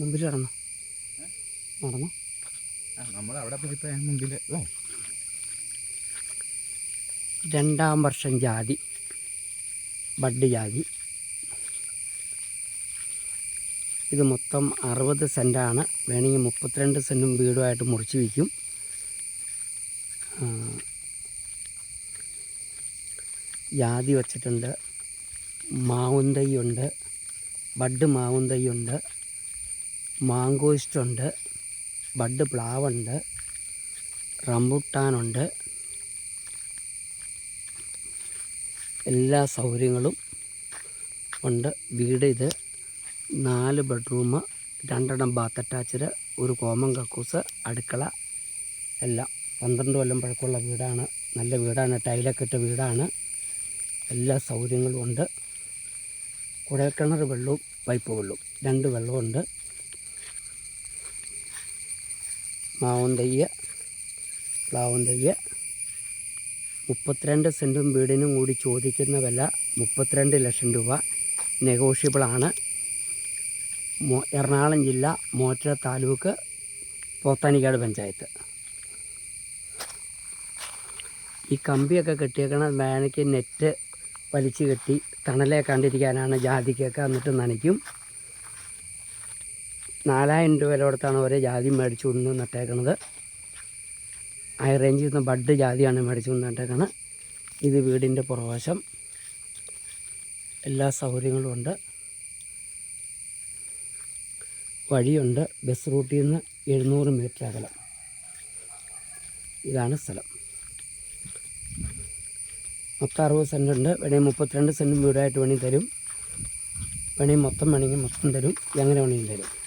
മുമ്പിൽ നടന്നു? നടന്നു? നമ്മൾ അവിടെ മുമ്പിൽ അല്ലേ? രണ്ടാം വർഷം ജാതി ബഡ് ജാതി. ഇത് മൊത്തം അറുപത് സെന്റാണ്. വേണമെങ്കിൽ മുപ്പത്തിരണ്ട് സെന്റും വീടുമായിട്ട് മുറിച്ച് വയ്ക്കും. ജാതി വച്ചിട്ടുണ്ട്. മാവുന്തൈ ഉണ്ട് ബഡ് മാവുന്തൈ തൈയുണ്ട് മാങ്കോയിസ്റ്റുണ്ട് ബഡ് പ്ലാവുണ്ട് റംബുട്ടാനുണ്ട്. എല്ലാ സൗകര്യങ്ങളും ഉണ്ട്. വീട് ഇത് നാല് ബെഡ്റൂം രണ്ടെണ്ണം ബാത്ത് അറ്റാച്ച്ഡ് ഒരു കോമൺ കക്കൂസ് അടുക്കള എല്ലാം. പന്ത്രണ്ട് കൊല്ലം പഴക്കമുള്ള വീടാണ്. നല്ല വീടാണ്. ടൈലൊക്കെ ഇട്ട വീടാണ്. എല്ലാ സൗകര്യങ്ങളും ഉണ്ട്. കുഴൽക്കിണർ വെള്ളവും പൈപ്പ് വെള്ളവും. രണ്ട് വെള്ളമുണ്ട് മാവും തയ്യ പ്ലാവും തയ്യ. മുപ്പത്തിരണ്ട് സെന്റും വീടിനും കൂടി ചോദിക്കുന്ന വില മുപ്പത്തിരണ്ട് ലക്ഷം രൂപ. നെഗോഷ്യബിളാണ് മോ എറണാകുളം ജില്ല മോറ്റ താലൂക്ക് പോത്താനിക്കാട് പഞ്ചായത്ത്. ഈ കമ്പിയൊക്കെ കെട്ടിയേക്കണ വേനയ്ക്ക് നെറ്റ് വലിച്ചു കെട്ടി തണലെ കണ്ടിരിക്കാനാണ് ജാതിക്കൊക്കെ എന്നിട്ട് നനയ്ക്കും. നാലായിരം രൂപ വില കൊടുത്താണ് ഒരേ ജാതി മേടിച്ചു കൊണ്ട് നട്ടേക്കണത് ഹൈ റേഞ്ചിൽ നിന്ന് ബഡ് ജാതിയാണ് മേടിച്ചു കൊണ്ട് നട്ടേക്കണത് ഇത് വീടിന്റെ പുറവശം. എല്ലാ സൗകര്യങ്ങളും ഉണ്ട്. വഴിയുണ്ട്. ബസ് റൂട്ടിൽ നിന്ന് എഴുന്നൂറ് മീറ്റർ അകലം. ഇതാണ് സ്ഥലം. മൊത്തം അറുപത് സെന്റ് ഉണ്ട്. വേണമെങ്കിൽ മുപ്പത്തിരണ്ട് സെന്റും വീടായിട്ട് വേണമെങ്കിൽ തരും. വേണമെങ്കിൽ മൊത്തം വേണമെങ്കിൽ മൊത്തം തരും. എങ്ങനെ വേണമെങ്കിലും തരും.